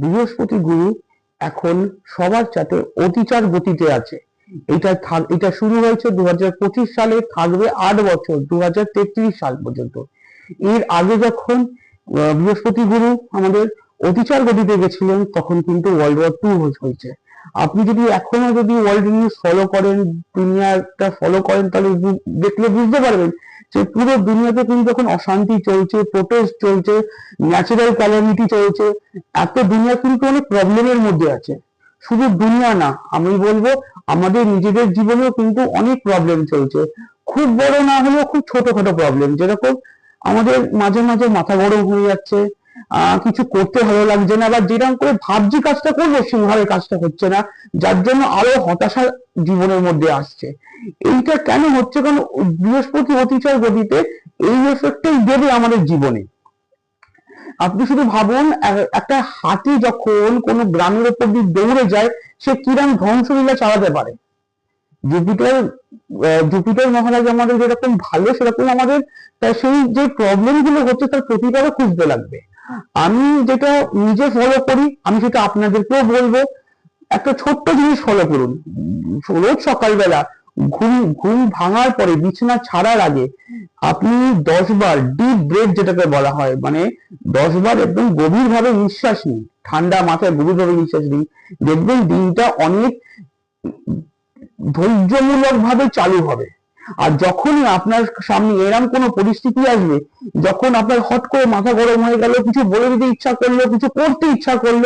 বৃহস্পতি গুরু এখন সবার সাথে অতিচার গতিতে আছে। এটা এটা শুরু হয়েছে দু সালে, থাকবে আট বছর দু সাল পর্যন্ত। এর আগে যখন বৃহস্পতি গুরু আমাদের অতিচার গতিতে গেছিলেন, তখন কিন্তু ওয়ার্ল্ড ওয়ার টু হয়েছে। আপনি যদি এখনও যদি ওয়ার্ল্ড নিউজ ফলো করেন, দুনিয়াটা ফলো করেন, তাহলে দেখলে বুঝতে পারবেন যে পুরো দুনিয়াতে কিন্তু এখন অশান্তি চলছে প্রোটেস্ট চলছে ন্যাচারাল ক্যালামিটি চলছে, এত দুনিয়া কিন্তু অনেক প্রবলেমের মধ্যে আছে। শুধু দুনিয়া না, আমি বলব আমাদের নিজেদের জীবনেও কিন্তু অনেক প্রবলেম চলছে। খুব বড় না হলেও খুব ছোটখাটো প্রবলেম যেরকম আমাদের মাঝে মাঝে মাথা গরম হয়ে যাচ্ছে কিছু করতে ভালো লাগছে না বা যেরকম করে ভাবছি কাজটা করব, সেভাবে কাজটা হচ্ছে না। যার জন্য আরও হতাশা জীবনের মধ্যে আসছে। এইটা কেন হচ্ছে? কারণ বৃহস্পতি অতিচার গতিতে এই এফেক্টটাই দেবে আমাদের জীবনে। আপনি শুধু ভাবুন একটা হাতি যখন কোনো গ্রামের উপর দিয়ে দৌড়ে যায়, সে কিরম ধ্বংসলীলা চালাতে পারে? জুপিটার জুপিটার মহারাজ আমাদের যেরকম ভালো, সেরকম আমাদের সেই যে প্রবলেমগুলো হচ্ছে, তার প্রতিকারও খুঁজতে লাগবে। আমি যেটা নিজে ফলো করি, আমি সেটা আপনাদেরকেও বলব। একটা ছোট্ট জিনিস ফলো করুন। রোজ সকালবেলা ঘুম ঘুম ভাঙার পরে, বিছানা ছাড়ার আগে আপনি দশ বার ডিপ ব্রেথ যেটাকে বলা হয় মানে দশ বার একদম গভীর ভাবে নিঃশ্বাস নিন। ঠান্ডা মাথায় গভীর ভাবে নিঃশ্বাস নিন। দেখবেন দিনটা অনেক ধৈর্যমূলক ভাবে চালু হবে। আর যখনই আপনার সামনে এরম কোনো পরিস্থিতি আসবে, যখন আপনার হট করে মাথা গরম হয়ে গেল, কিছু বলে দিতে ইচ্ছা করল, কিছু করতে ইচ্ছা করল,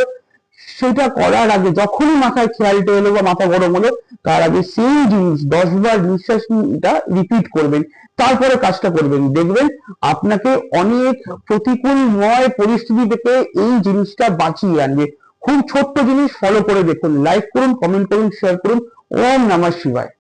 সেটা করার আগে যখনই মাথায় খেয়ালটা এলো বা মাথা গরম হলো, তার আগে সেই জিনিস দশ বার নিঃশ্বাসটা রিপিট করবেন। তারপরে কাজটা করবেন। দেখবেন আপনাকে অনেক প্রতিকূলময় পরিস্থিতি থেকে এই জিনিসটা বাঁচিয়ে আনবে। খুব ছোট্ট জিনিস ফলো করে দেখুন লাইক করুন কমেন্ট করুন শেয়ার করুন। ওম নমঃ শিবায়।